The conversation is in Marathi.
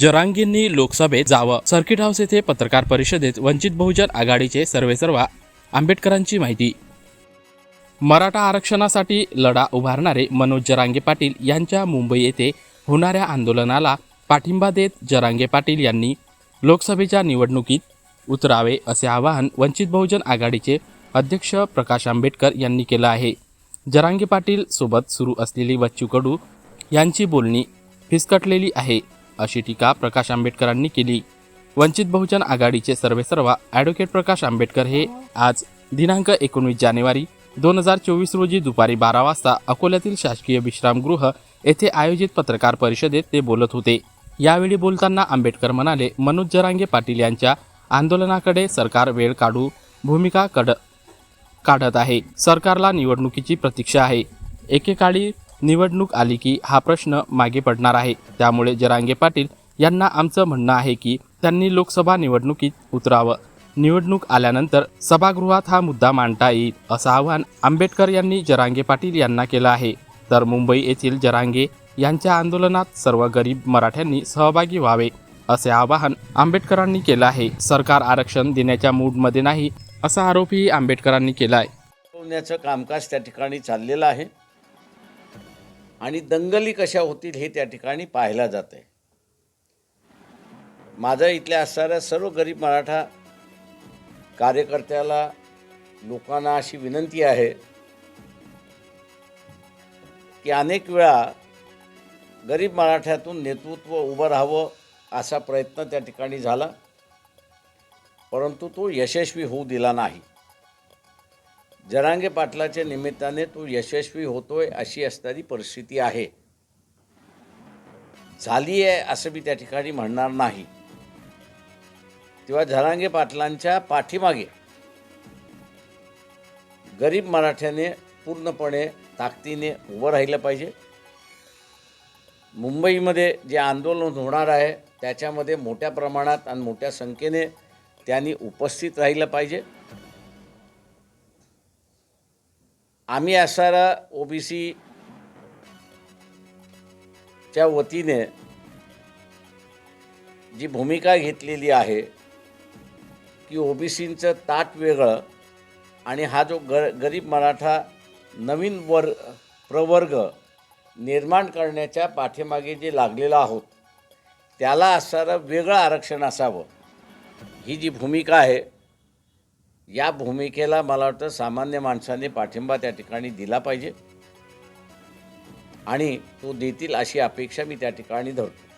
जरांगींनी लोकसभेत जावं. सर्किट हाऊस येथे पत्रकार परिषदेत वंचित बहुजन आघाडीचे सर्वेसर्वा आंबेडकरांची माहिती. मराठा आरक्षणासाठी लढा उभारणारे मनोज जरांगे पाटील यांच्या मुंबई येथे होणाऱ्या आंदोलनाला पाठिंबा देत जरांगे पाटील यांनी लोकसभेच्या निवडणुकीत उतरावे असे आवाहन वंचित बहुजन आघाडीचे अध्यक्ष प्रकाश आंबेडकर यांनी केलं आहे. जरांगे पाटील सोबत सुरू असलेली बच्चू कडू यांची बोलणी फिसकटलेली आहे. अशी टीका प्रकाश आंबेडकरांनी केली. वंचित बहुजन आघाडीचे सर्वेसर्वा ॲडव्होकेट प्रकाश आंबेडकर हे आज दिनांक एकोणवीस जानेवारी दोन हजार चोवीस रोजी दुपारी बारा वाजता अकोल्यातील शासकीय विश्रामगृह येथे आयोजित पत्रकार परिषदेत ते बोलत होते. यावेळी बोलताना आंबेडकर म्हणाले मनोज जरांगे पाटील यांच्या आंदोलनाकडे सरकार वेळ काढू भूमिका कड काढत आहे. सरकारला निवडणुकीची प्रतीक्षा आहे. एकेकाळी निवडणूक आली की हा प्रश्न मागे पडणार आहे. त्यामुळे जरांगे पाटील यांना आमचं म्हणणं आहे की त्यांनी लोकसभा निवडणुकीत उतरावं. निवडणूक आल्यानंतर सभागृहात हा मुद्दा मांडता येईल असं आवाहन आंबेडकर यांनी जरांगे पाटील यांना केलं आहे. तर मुंबई येथील जरांगे यांच्या आंदोलनात सर्व गरीब मराठ्यांनी सहभागी व्हावे असे आवाहन आंबेडकरांनी केलं आहे. सरकार आरक्षण देण्याच्या मूडमध्ये नाही असा आरोपही आंबेडकरांनी केला आहे कामकाज त्या ठिकाणी चाललेलं आहे. आणि दंगली कशा होतील हे त्या ठिकाणी पाहायला जात. आहे माझ्या इथल्या असणाऱ्या सर्व गरीब मराठा कार्यकर्त्याला लोकांना अशी विनंती आहे की अनेक वेळा गरीब मराठ्यातून नेतृत्व उभं राहावं असा प्रयत्न त्या ठिकाणी झाला परंतु तो यशस्वी होऊ दिला नाही. जरांगे पाटलाच्या निमित्ताने तो यशस्वी होतोय अशी असणारी परिस्थिती आहे. झाली आहे असं मी त्या ठिकाणी म्हणणार नाही. तेव्हा जरांगे पाटलांच्या पाठीमागे गरीब मराठ्याने पूर्णपणे ताकदीने उभं राहिलं पाहिजे. मुंबईमध्ये जे आंदोलन होणार आहे त्याच्यामध्ये मोठ्या प्रमाणात आणि मोठ्या संख्येने त्यांनी उपस्थित राहिलं पाहिजे. आम्ही असणारा ओ बी सीच्या वतीने जी भूमिका घेतलेली आहे की ओ बी सींचं ताट वेगळं आणि हा जो ग गरीब मराठा नवीन वर प्रवर्ग निर्माण करण्याच्या पाठीमागे जे लागलेला आहोत त्याला असणारं वेगळं आरक्षण असावं ही जी भूमिका आहे या भूमिकेला मला वाटतं सामान्य माणसाने पाठिंबा त्या ठिकाणी दिला पाहिजे. आणि तो देतील अशी अपेक्षा मी त्या ठिकाणी धरतो.